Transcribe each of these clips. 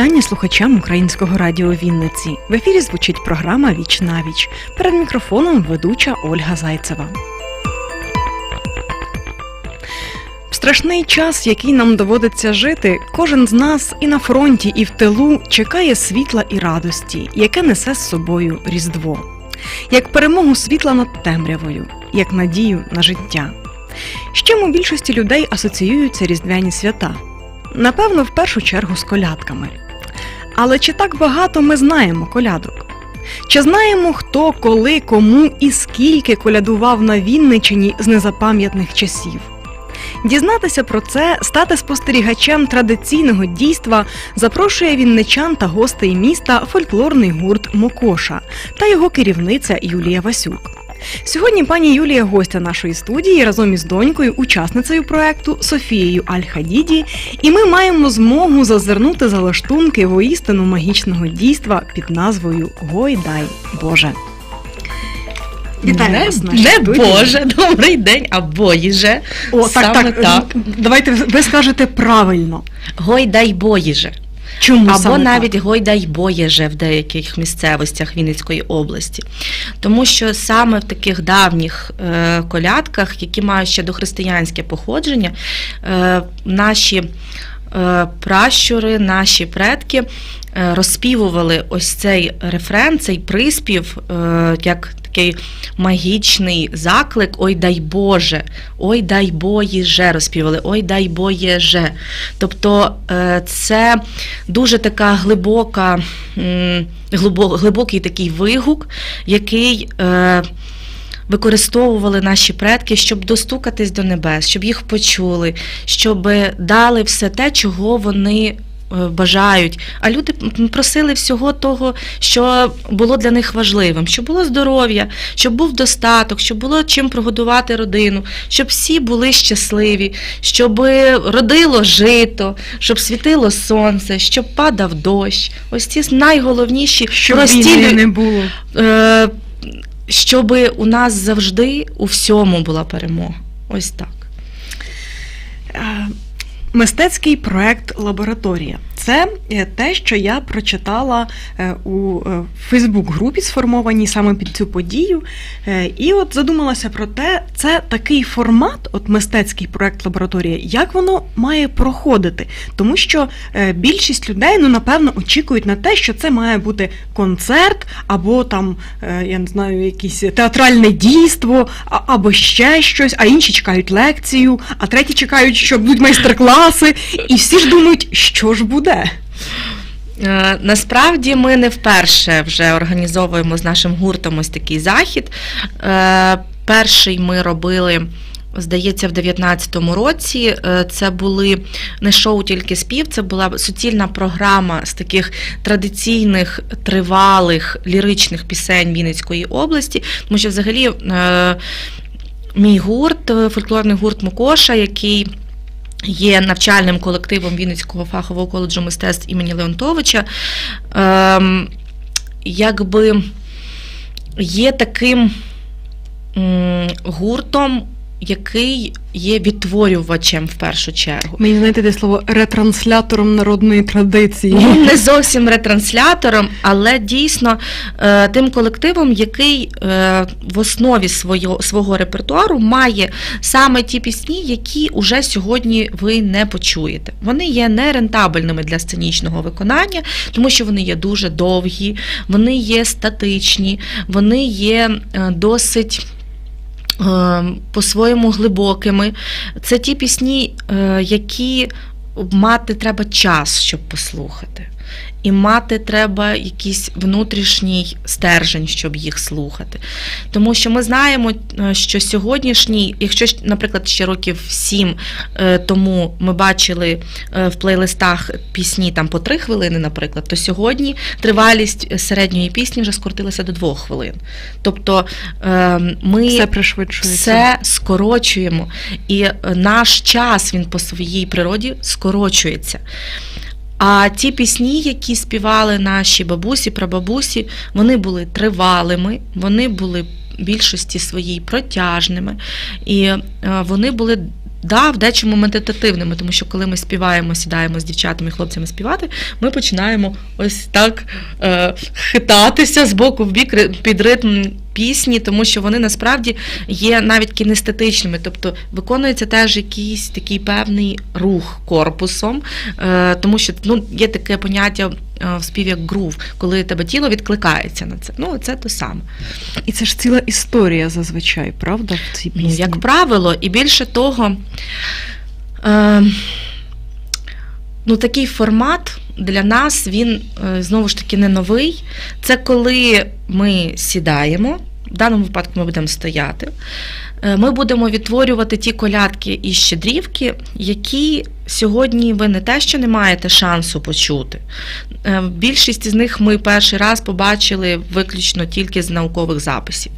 Вітання слухачам українського радіо Вінниці. В ефірі звучить програма Віч на віч. Перед мікрофоном ведуча Ольга Зайцева. Страшний час, який нам доводиться жити, кожен з нас і на фронті, і в тилу чекає світла і радості, яке несе з собою Різдво, як перемогу світла над темрявою, як надію на життя. З чим у більшості людей асоціюються різдвяні свята? Напевно, в першу чергу з колядками. Але чи так багато ми знаємо колядок? Чи знаємо, хто, коли, кому і скільки колядував на Вінничині з незапам'ятних часів? Дізнатися про це, стати спостерігачем традиційного дійства запрошує вінничан та гостей міста фольклорний гурт Мокоша та його керівниця Юлія Васюк. Сьогодні пані Юлія гостя нашої студії разом із донькою, учасницею проекту Софією Аль-Хадіді, і ми маємо змогу зазирнути за лаштунки воістину магічного дійства під назвою Гойдай Боже. Вітаю не, вас нашій не студії. Боже, добрий день, а Боїже. О, так, Саме так, так. Давайте ви- ви скажете правильно. Гойдай Боїже. Чому Або саме навіть так? Гойдай Боєже в деяких місцевостях Вінницької області. Тому що саме в таких давніх е, колядках, які мають ще дохристиянське походження, е, наші пращури, наші предки е, розспівували ось цей рефрен, цей приспів, е, як такий магічний заклик Ой дай Боже, ой дай Боїже розпівали, ой дай Боєже. Тобто е, це дуже така глибока, глибокий такий вигук, який. Е, Використовували наші предки, щоб достукатись до небес, щоб їх почули, щоб дали все те, чого вони е, бажають. А люди просили всього того, що було для них важливим, щоб було здоров'я, щоб був достаток, щоб було чим прогодувати родину, щоб всі були щасливі, щоб родило жито, щоб світило сонце, щоб падав дощ. Ось ці найголовніші Щоб прості не було. Щоб у нас завжди у всьому була перемога. Ось так. Е, Мистецький проект Лабораторія. Це е, те, що я прочитала е, у е, Фейсбук-групі, сформованій саме під цю подію. І от задумалася про те, це такий формат, от мистецький проект Лабораторія, як воно має проходити. Тому що більшість людей, ну напевно, очікують на те, що це має бути концерт, або там, я не знаю, якесь театральне дійство, або ще щось, а інші чекають лекцію, а треті чекають, що будуть майстер-класи, і всі ж думають, що ж буде. Е, Насправді ми не вперше вже організовуємо з нашим гуртом ось такий захід. Е, Перший ми робили. Здається, в 19-му році е, це були не шоу тільки спів, це була суцільна програма з таких традиційних тривалих ліричних пісень Вінницької області. Тому що взагалі мій гурт, фольклорний гурт Мукоша, який є навчальним колективом Вінницького фахового коледжу мистецтв імені Леонтовича, ем, якби є таким гуртом, який є відтворювачем в першу чергу. Мені знаєте те слово ретранслятором народної традиції. Ну, не зовсім ретранслятором, але дійсно е, тим колективом, який е, в основі свого, свого репертуару має саме ті пісні, які уже сьогодні ви не почуєте. Вони є нерентабельними для сценічного виконання, тому що вони є дуже довгі, вони є статичні, вони є е, досить. Е, По-своєму глибокими. Це ті пісні, е, які мати треба час, щоб послухати. І мати треба якийсь внутрішній стержень, щоб їх слухати. Тому що ми знаємо, е, що сьогоднішній, якщо, наприклад, ще років сім е, тому ми бачили е, в плейлистах пісні там по три хвилини, наприклад, то сьогодні тривалість середньої пісні вже скоротилася до двох хвилин. Тобто е, ми Все все скорочуємо, і наш час він по своїй природі скорочується. А ті пісні, які співали наші бабусі, прабабусі, вони були тривалими, вони були більшості своїй протяжними, і е, вони були Да, в дечому медитативними, тому що коли ми співаємо, сідаємо з дівчатами і хлопцями співати, ми починаємо ось так е, хитатися з боку в бік під ритм пісні, тому що вони насправді є навіть кінестетичними, тобто виконується теж якийсь такий певний рух корпусом, е, тому що ну, є таке поняття е, в співі як грув, коли тебе тіло відкликається на це. Ну, це то саме. І це ж ціла історія зазвичай, правда, в цій Ну, пісні? як правило, і більше того, е, ну, такий формат для нас він е, знову ж таки не новий. Це коли ми сідаємо, в даному випадку ми будемо стояти. е, Ми будемо відтворювати ті колядки і щедрівки, які сьогодні ви не те, що не маєте шансу почути. Е, Більшість з них ми перший раз побачили виключно тільки з наукових записів.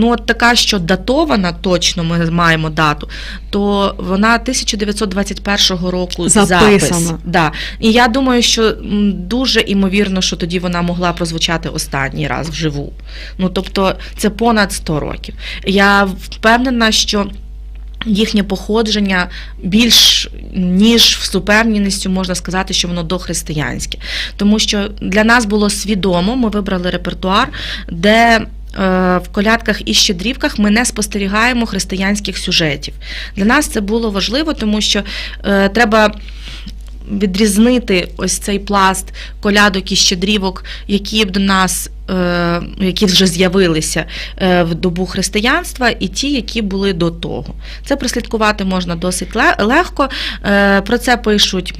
Ну, от така, що датована, точно ми маємо дату, то вона 1921 року Записана. запис. Да. І я думаю, що дуже імовірно, що тоді вона могла прозвучати останній раз вживу. Ну, тобто, це понад 100 років. Я впевнена, що. Їхнє походження більш ніж в суперністю можна сказати, що воно дохристиянське. Тому що для нас було свідомо, ми вибрали репертуар, де в колядках і щедрівках ми не спостерігаємо християнських сюжетів. Для нас це було важливо, тому що е, треба відрізнити ось цей пласт колядок і щедрівок, які б до нас. Е, Які вже з'явилися е, в добу християнства, і ті, які були до того. Це прослідкувати можна досить легко. Е, Про це пишуть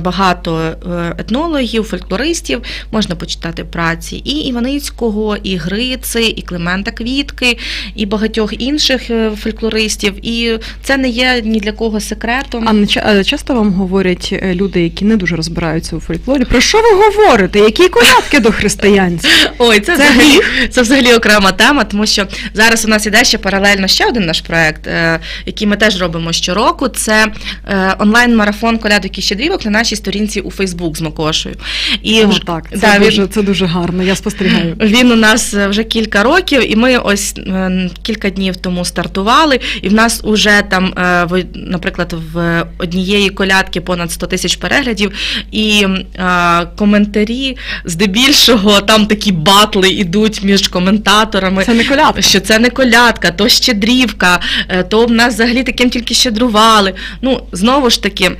багато етнологів, фольклористів. Можна почитати праці і Іваницького, і Грици, і Климента Квітки, і багатьох інших фольклористів. І це не є ні для кого секретом. А часто вам говорять люди, які не дуже розбираються у фольклорі, про що ви говорите? Які колядки до християнські? Ой, це, Це взагалі, це взагалі окрема тема, тому що зараз у нас іде ще паралельно ще один наш проект, е, який ми теж робимо щороку. Це е, онлайн-марафон колядок і щедрівок на нашій сторінці у Фейсбук з Макошею. І О, так, це, да, він- дуже, це дуже гарно, я спостерігаю. Він у нас вже кілька років, і ми ось е, кілька днів тому стартували. І в нас уже там, е, в- наприклад, в однієї колядки понад 100 тисяч переглядів, і е, коментарі здебільшого там такі батли ідуть між коментаторами. Це не колядка. Що це не колядка, то щедрівка, е, то в нас взагалі таким тільки щедрували. Ну, знову ж таки,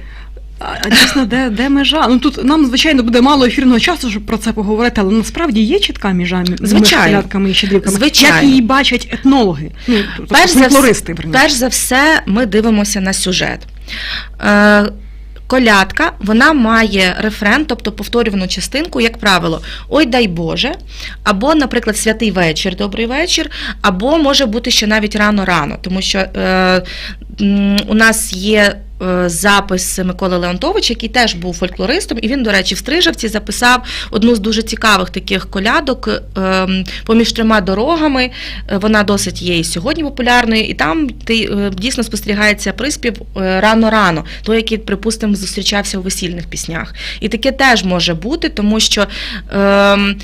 А, дійсно, де, де межа? Ну тут нам, звичайно, буде мало ефірного часу, щоб про це поговорити, але насправді є чітка межа між колядками і щедрівками. Звичайно. Як її бачать етнологи? Ну, тобто перш за, фольклористи, вс- верніше. перш за все, ми дивимося на сюжет. Е, колядка вона має рефрен, тобто повторювану частинку, як правило, ой дай Боже, або, наприклад, святий вечір, добрий вечір, або може бути ще навіть рано-рано, тому що е, у нас є. Е, Запис Миколи Леонтовича, який теж був фольклористом, і він, до речі, в Стрижавці записав одну з дуже цікавих таких колядок ем, поміж трьома дорогами. Е, Вона досить є і сьогодні популярною, і там е, дійсно спостерігається приспів рано-рано, той, який, припустимо, зустрічався у весільних піснях. І таке теж може бути, тому що ем,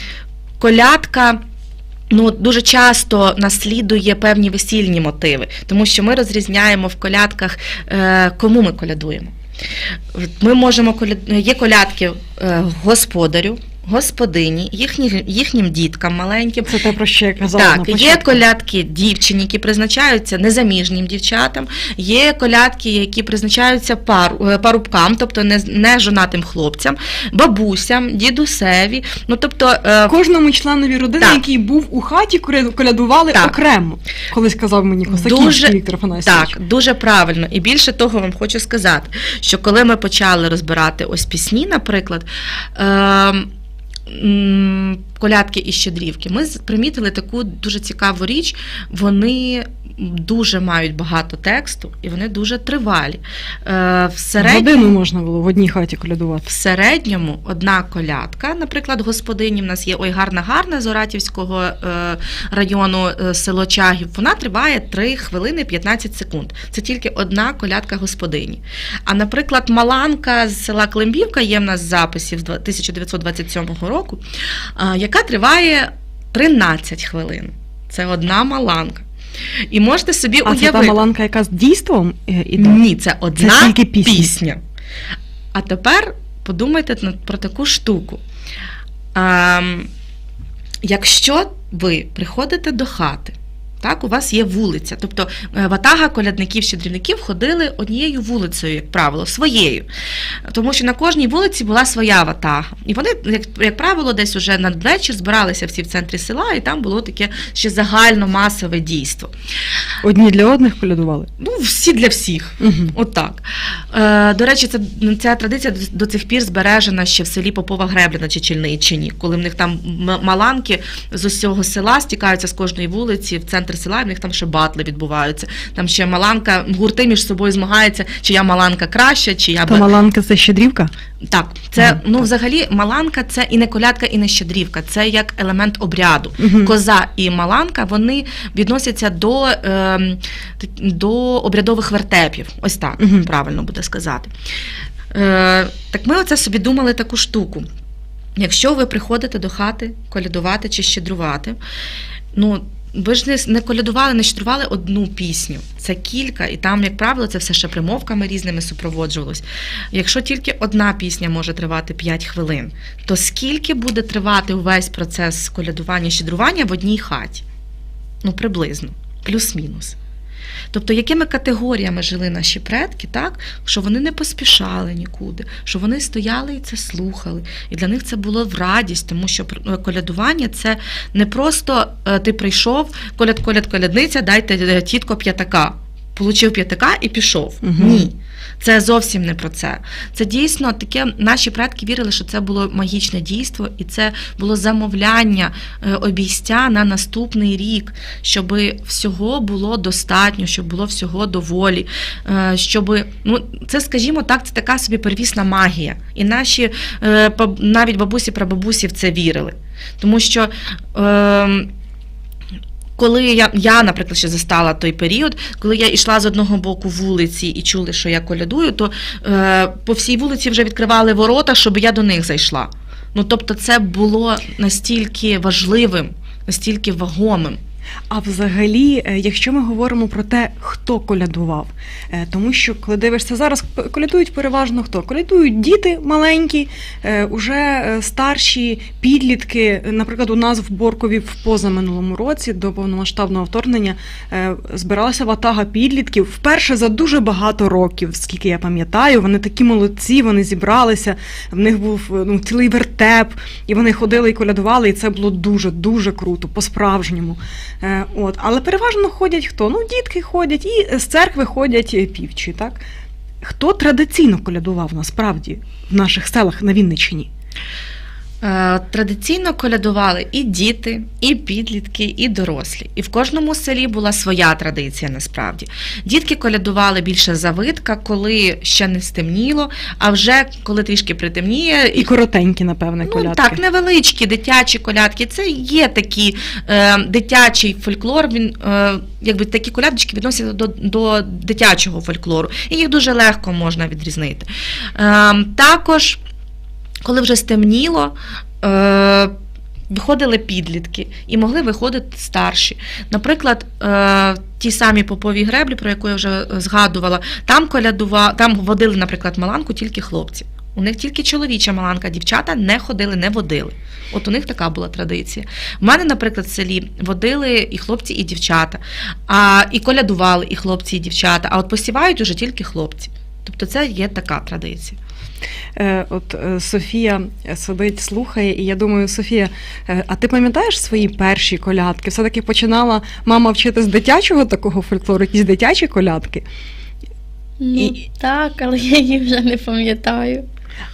колядка. Ну, дуже часто наслідує певні весільні мотиви, тому що ми розрізняємо в колядках, е, кому ми колядуємо. Ми можемо є колядки е, господарю, господині, їхні, їхнім діткам маленьким. Це те, про що я казала на Так, є колядки дівчині, які призначаються незаміжнім дівчатам, є колядки, які призначаються пару, е, парубкам, тобто не, не жонатим хлопцям, бабусям, дідусеві. Ну тобто е, Кожному членові родини, Так. який був у хаті, коля- колядували Так. окремо. Колись казав мені Косаківський Дуже- Віктор Афанасьович. Так, дуже правильно. І більше того, вам хочу сказати, що коли ми почали розбирати ось пісні, наприклад. Е- м, Колядки і щедрівки, ми примітили таку дуже цікаву річ. Вони дуже мають багато тексту і вони дуже тривалі. Е, В середньому, Годину можна було в одній хаті колядувати. в середньому одна колядка, наприклад, господині в нас є ой гарна гарна з Оратівського е, району е, село Чагів. Вона триває 3 хвилини 15 секунд. Це тільки одна колядка господині. А наприклад, Маланка з села Климбівка є в нас з записів з 1927 року, е, яка триває 13 хвилин. Це одна маланка. І можете собі А це уявити. та маланка, яка з дійством е, іде? Ні, це одна тільки пісня. пісня. А тепер подумайте про таку штуку. А, якщо ви приходите до хати, так, у вас є вулиця. Тобто е, ватага колядників щедрівників ходили однією вулицею, як правило, своєю. Тому що на кожній вулиці була своя ватага. І вони, як, як правило, десь уже надвечір збиралися всі в центрі села, і там було таке ще загальномасове дійство. Одні для одних колядували. Ну, всі для всіх. Угу. Отак. Е, до речі, це, ця традиція до, до цих пір збережена ще в селі Попова Гребля на Чечільниччині, коли в них там маланки з усього села стікаються з кожної вулиці в центр села, в них там ще батли відбуваються. Там ще маланка, гурти між собою змагаються, чия маланка краща, чия б- маланка це щедрівка? Так, це Мгм. ну взагалі маланка це і не колядка, і не щедрівка, це як елемент обряду. Мгм. Коза і маланка вони відносяться до, ем, до обрядових вертепів. Ось так Мгм. правильно буде сказати. Е, так ми оце собі думали таку штуку. Якщо ви приходите до хати колядувати чи щедрувати, ну. Ви ж не, не колядували, не щедрували одну пісню. Це кілька, і там, як правило, це все ще примовками різними супроводжувалось. Якщо тільки одна пісня може тривати 5 хвилин, то скільки буде тривати увесь процес колядування щедрування в одній хаті? Ну, приблизно, плюс-мінус. Тобто, якими категоріями жили наші предки, так? що вони не поспішали нікуди, що вони стояли і це слухали. І для них це було в радість, тому що е, колядування це не просто е, ти прийшов, коляд, коляд, колядниця, дайте е, тітко п'ятака. Получив п'ятака і пішов. Мгм. Ні. Це зовсім не про це. Це дійсно таке. Наші предки вірили, що це було магічне дійство, і це було замовляння е, обійстя на наступний рік, щоб всього було достатньо, щоб було всього доволі. е, Щоб ну це, скажімо так, це така собі первісна магія. І наші е, навіть бабусі прабабусі в це вірили. Тому що. Е, коли я, я, наприклад, ще застала той період, коли я йшла з одного боку вулиці і чули, що я колядую, то е, по всій вулиці вже відкривали ворота, щоб я до них зайшла. Ну тобто, це було настільки важливим, настільки вагомим. А взагалі, е, якщо ми говоримо про те, хто колядував, е, тому що коли дивишся зараз, колядують переважно хто? Колядують діти маленькі, е, уже старші підлітки. Наприклад, у нас в Боркові в позаминулому році до повномасштабного вторгнення збиралася ватага підлітків вперше за дуже багато років, скільки я пам'ятаю. Вони такі молодці, вони зібралися. В них був ну, цілий вертеп, і вони ходили і колядували, і це було дуже дуже круто, по-справжньому. Е, От, але переважно ходять хто? Ну, дітки ходять, і з церкви ходять е, півчі, так? Хто традиційно колядував насправді в наших селах на Вінниччині? Е, Традиційно колядували і діти, і підлітки, і дорослі. І в кожному селі була своя традиція насправді. Дітки колядували більше завитка, коли ще не стемніло, а вже коли трішки притемніє, І коротенькі, напевне, Ну, колядки. так, невеличкі дитячі колядки. Це є такий е, дитячий фольклор. Він е, якби такі колядочки відносяться до, до дитячого фольклору, і їх дуже легко можна відрізнити. Е, також, коли вже стемніло. Е, Виходили підлітки і могли виходити старші. Наприклад, е, ті самі попові греблі, про яку я вже згадувала, там колядува, там водили, наприклад, маланку тільки хлопці. У них тільки чоловіча маланка, дівчата не ходили, не водили. От у них така була традиція. У мене, наприклад, в селі водили і хлопці, і дівчата, а і колядували і хлопці, і дівчата. А от посівають уже тільки хлопці. Тобто це є така традиція. Е, От е, Софія сидить, слухає, і я думаю, Софія, е, а ти пам'ятаєш свої перші колядки? Все-таки починала мама вчити з дитячого такого фольклору, якісь дитячі колядки. Ну, І- так, але я її вже не пам'ятаю.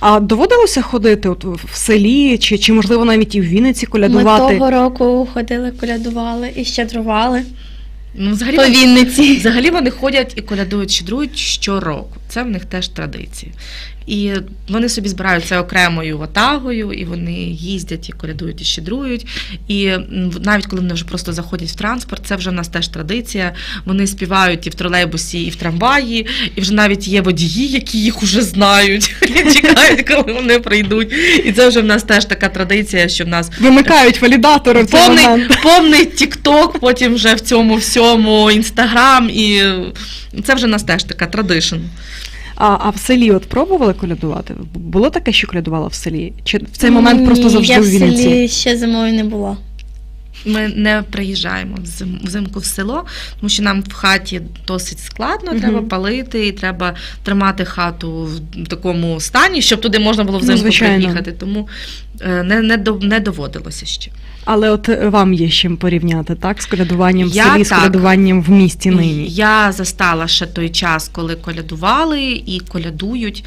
А доводилося ходити от в селі, чи, чи можливо навіть і в Вінниці колядувати? Ми того року ходили, колядували і щедрували Ну, взагалі, по Вінниці. взагалі вони ходять і колядують, щедрують щороку. це в них теж традиція. І вони собі збираються окремою ватагою, і вони їздять і колядують і щедрують. І навіть коли вони вже просто заходять в транспорт, це вже в нас теж традиція. Вони співають і в тролейбусі, і в трамваї, і вже навіть є водії, які їх уже знають, і чекають, коли вони прийдуть. І це вже в нас теж така традиція, що в нас Вимикають валідатори повний, повний тікток, потім вже в цьому всьому інстаграм, і це вже в нас теж така традишн. А, а в селі от пробували колядувати? Було таке, що колядувала в селі? Чи в цей момент просто завжди я в Вінниці? селі ще зимою не була. Ми не приїжджаємо взим- взимку в село, тому що нам в хаті досить складно, Мгм. треба палити, і треба тримати хату в такому стані, щоб туди можна було взимку звичайно. приїхати. Тому е, не, не, не доводилося ще. Але от е, вам є з чим порівняти, так? З колядуванням в селі, з колядуванням в місті нині. Я застала ще той час, коли колядували і колядують.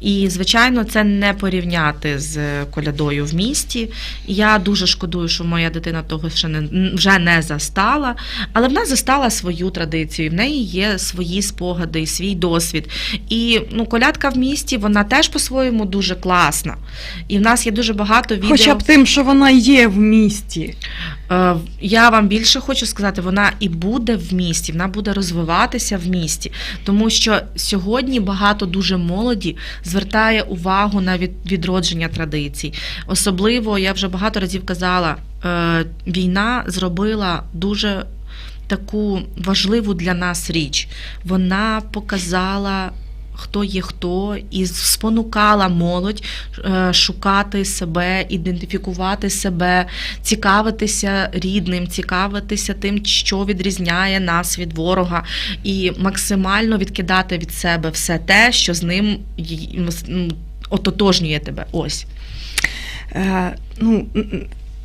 І, звичайно, це не порівняти з колядою в місті. Я дуже шкодую, що моя дитина того ще не вже не застала, але вона застала свою традицію. В неї є свої спогади і свій досвід. І ну, колядка в місті вона теж по-своєму дуже класна. І в нас є дуже багато відео. Хоча б тим, що вона є в місті. Е, Я вам більше хочу сказати, вона і буде в місті, вона буде розвиватися в місті, тому що сьогодні багато дуже молоді звертає увагу на від- відродження традицій. Особливо я вже багато разів казала, е, війна зробила дуже таку важливу для нас річ. Вона показала. Хто є хто, і спонукала молодь е, шукати себе, ідентифікувати себе, цікавитися рідним, цікавитися тим, що відрізняє нас від ворога, і максимально відкидати від себе все те, що з ним ототожнює тебе. Ось. Е, ну,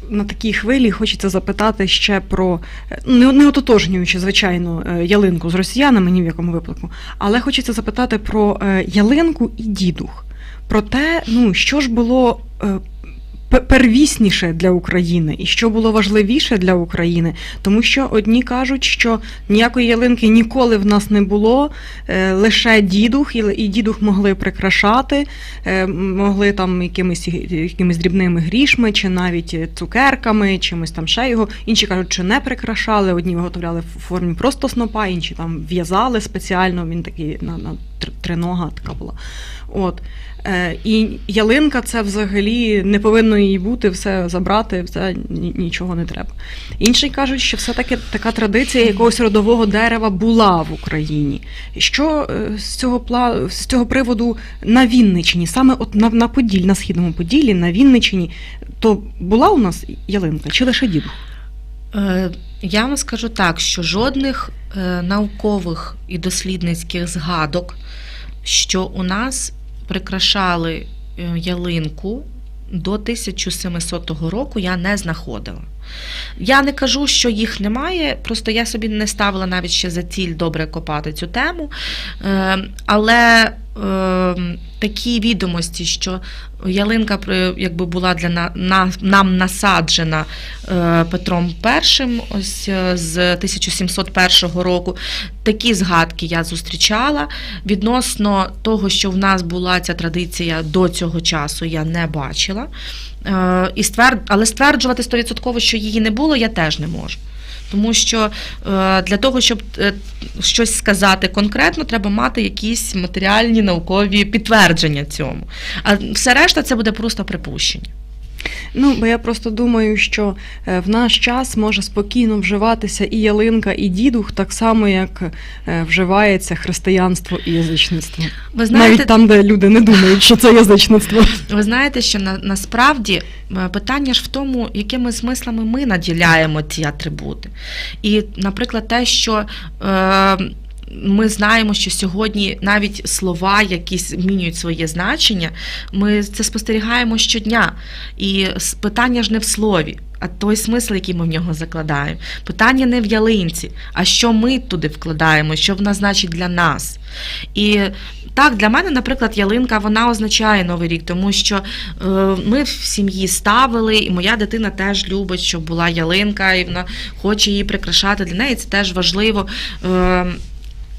на такій хвилі хочеться запитати ще про е, не, не ототожнюючи, звичайно, е, ялинку з росіянами ні в якому випадку, але хочеться запитати про е, ялинку і дідух. Про те, ну, що ж було. Пе- Первісніше для України і що було важливіше для України, тому що одні кажуть, що ніякої ялинки ніколи в нас не було, е, лише дідух, і, дідух могли прикрашати, е, могли там якимись, якимись дрібними грішми, чи навіть цукерками, чимось там ще його. Інші кажуть, що не прикрашали, одні виготовляли в формі просто снопа, інші там в'язали спеціально. Він такий на, на тринога така була. От. Е, і ялинка це взагалі не повинно її бути, все забрати, все нічого не треба. Інші кажуть, що все-таки така традиція якогось родового дерева була в Україні. Що е, з цього пла- з цього приводу на Вінниччині, саме от на, на Поділлі, на східному Поділлі, на Вінниччині, то була у нас ялинка чи лише діду? Е, Я вам скажу так, що жодних е, наукових і дослідницьких згадок, що у нас прикрашали е, ялинку до 1700 року, я не знаходила. Я не кажу, що їх немає, просто я собі не ставила навіть ще за ціль добре копати цю тему. Але е, такі відомості, що ялинка якби була для на, на- нам насаджена е, Петром І ось е, з 1701 року. Такі згадки я зустрічала. Відносно того, що в нас була ця традиція до цього часу, я не бачила. Е, І стверд... Але стверджувати 100%, що її не було, я теж не можу. Тому що е, для того, щоб е, щось сказати конкретно, треба мати якісь матеріальні наукові підтвердження цьому. А все решта це буде просто припущення. Ну, бо я просто думаю, що е, в наш час може спокійно вживатися і ялинка, і дідух, так само, як е, вживається християнство і язичництво. Ви знаєте, Навіть там, де люди не думають, що це язичництво. Ви знаєте, що на, насправді е, питання ж в тому, якими смислами ми наділяємо ці атрибути. І, наприклад, те, що е, ми знаємо, що сьогодні навіть слова, якісь змінюють своє значення, ми це спостерігаємо щодня. І питання ж не в слові. А той смисл, який ми в нього закладаємо. Питання не в ялинці, а що ми туди вкладаємо, що вона значить для нас. І так, для мене, наприклад, ялинка вона означає новий рік, тому що е, ми в сім'ї ставили, і моя дитина теж любить, щоб була ялинка, і вона хоче її прикрашати. Для неї це теж важливо. Е,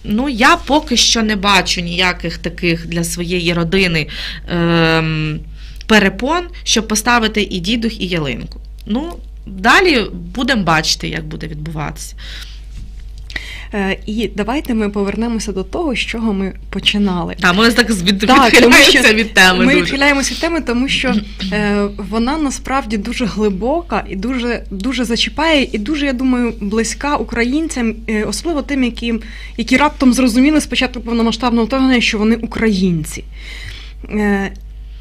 Ну, я поки що не бачу ніяких таких для своєї родини ем, перепон, щоб поставити і дідух, і ялинку. Ну, далі будемо бачити, як буде відбуватися. Е, І давайте ми повернемося до того, з чого ми починали. Та, ми так від, Так, відхиляємося що від теми. Ми дуже. відхиляємося від теми, тому що е, вона насправді дуже глибока і дуже, дуже зачіпає, і дуже, я думаю, близька українцям, е, особливо тим, які, які раптом зрозуміли спочатку повномасштабного вторгнення, що вони українці. Е,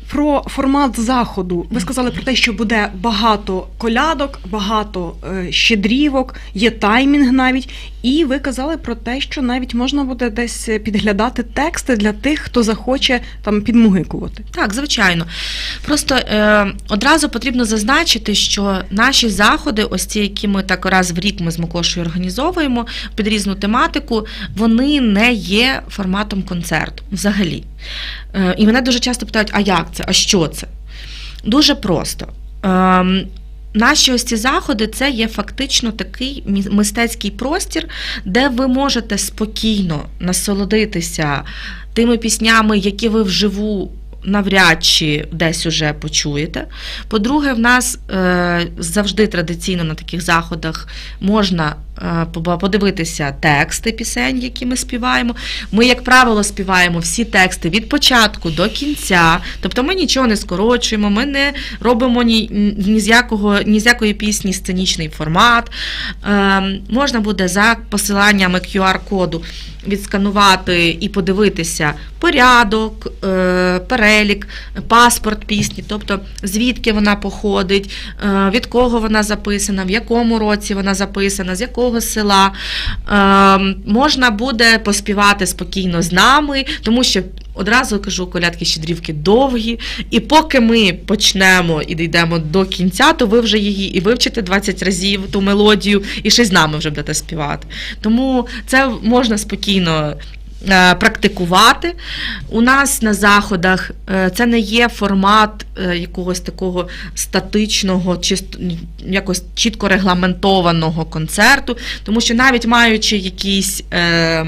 про формат заходу. Ви сказали про те, що буде багато колядок, багато е, щедрівок, є таймінг навіть. І ви казали про те, що навіть можна буде десь підглядати тексти для тих, хто захоче там підмугикувати. Так, звичайно. Просто е, одразу потрібно зазначити, що наші заходи, ось ці, які ми так раз в рік ми з Микошею організовуємо під різну тематику, вони не є форматом концерту взагалі. Е, і мене дуже часто питають: а як це? А що це? Дуже просто. Ем, Наші ось ці заходи це є фактично такий мистецький простір, де ви можете спокійно насолодитися тими піснями, які ви вживу навряд чи десь уже почуєте. По-друге, в нас е, завжди традиційно на таких заходах можна подивитися тексти пісень, які ми співаємо. Ми, як правило, співаємо всі тексти від початку до кінця. Тобто ми нічого не скорочуємо, ми не робимо ні, ні, з, якого, ні з якої пісні сценічний формат. Е, можна буде за посиланнями QR-коду відсканувати і подивитися порядок, е, перелік, паспорт пісні, тобто звідки вона походить, е, від кого вона записана, в якому році вона записана, з якого села. Е, Можна буде поспівати спокійно з нами, тому що. Одразу кажу, колядки щедрівки довгі, і поки ми почнемо і дійдемо до кінця, то ви вже її і вивчите 20 разів ту мелодію, і ще з нами вже будете співати. Тому це можна спокійно практикувати. У нас на заходах е, це не є формат е, якогось такого статичного, чисто якось чітко регламентованого концерту, тому що навіть маючи якийсь е,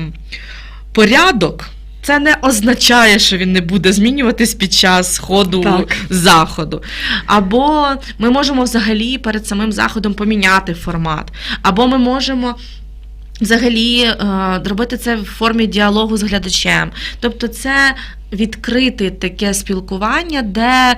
порядок. Це не означає, що він не буде змінюватись під час ходу Так. заходу. Або ми можемо взагалі перед самим заходом поміняти формат, або ми можемо. Взагалі е, робити це в формі діалогу з глядачем. Тобто це відкрите таке спілкування, де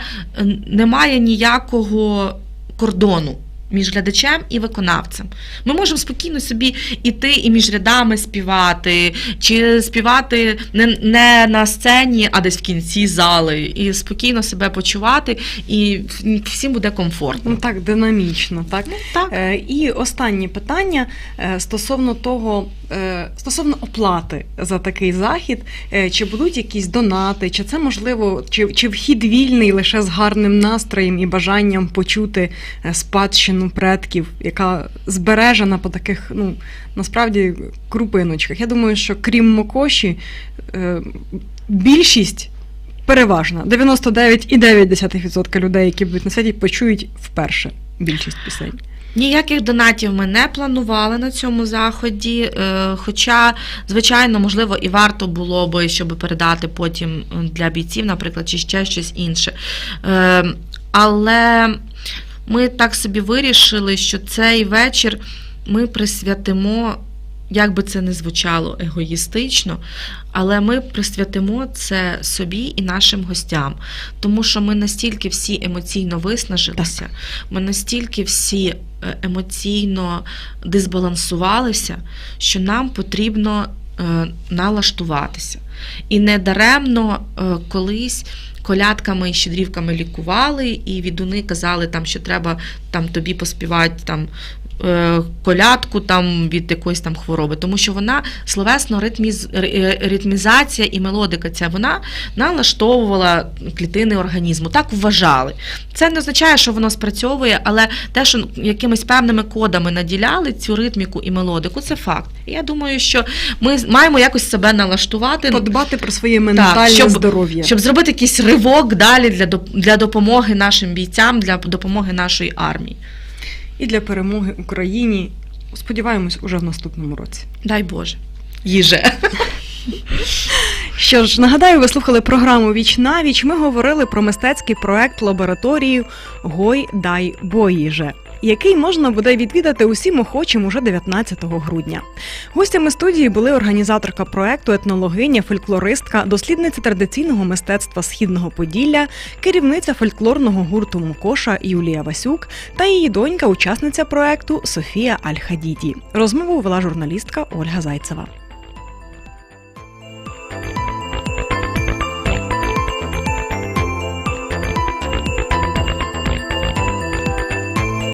немає ніякого кордону між глядачем і виконавцем. Ми можемо спокійно собі іти і між рядами співати, чи співати не, не на сцені, а десь в кінці зали, і спокійно себе почувати, і всім буде комфортно. Ну так, динамічно, так? Так. Е, І останнє питання е, стосовно того, стосовно оплати за такий захід, Е, чи будуть якісь донати, чи це можливо, чи, чи вхід вільний лише з гарним настроєм і бажанням почути е, спадщину предків, яка збережена по таких, ну насправді крупиночках. Я думаю, що крім Мокоші, е, більшість. Переважна 99,9% людей, які будуть на святі, почують вперше більшість пісень. Ніяких донатів ми не планували на цьому заході. е, Хоча, звичайно, можливо, і варто було би, щоб передати потім для бійців, наприклад, чи ще щось інше. Е, Але ми так собі вирішили, що цей вечір ми присвятимо. Як би це не звучало егоїстично, але ми присвятимо це собі і нашим гостям, тому що ми настільки всі емоційно виснажилися, ми настільки всі е, емоційно дисбалансувалися, що нам потрібно е, налаштуватися. І не даремно е, колись колядками і щедрівками лікували, і відуни казали, там, що треба там, тобі поспівати там. Е, Колядку там від якоїсь там хвороби, тому що вона словесно ритміз, ритмізація і мелодика ця вона налаштовувала клітини організму. Так вважали. Це не означає, що воно спрацьовує, але те, що якимись певними кодами наділяли цю ритміку і мелодику, це факт. І я думаю, що ми маємо якось себе налаштувати, Подбати про своє ментальне щоб- здоров'я. щоб зробити якийсь ривок далі для, для допомоги нашим бійцям, для допомоги нашої армії. І для перемоги Україні. Сподіваємось, уже в наступному році. Дай Боже. їже. Що ж, нагадаю, ви слухали програму Віч на віч. Ми говорили про мистецький проект лабораторії Гой Дай Боїже. Який можна буде відвідати усім охочим уже 19 грудня. Гостями студії були організаторка проекту, етнологиня, фольклористка, дослідниця традиційного мистецтва східного Поділля, керівниця фольклорного гурту Мукоша Юлія Васюк та її донька, учасниця проекту Софія Аль-Хадіді. Розмову вела журналістка Ольга Зайцева.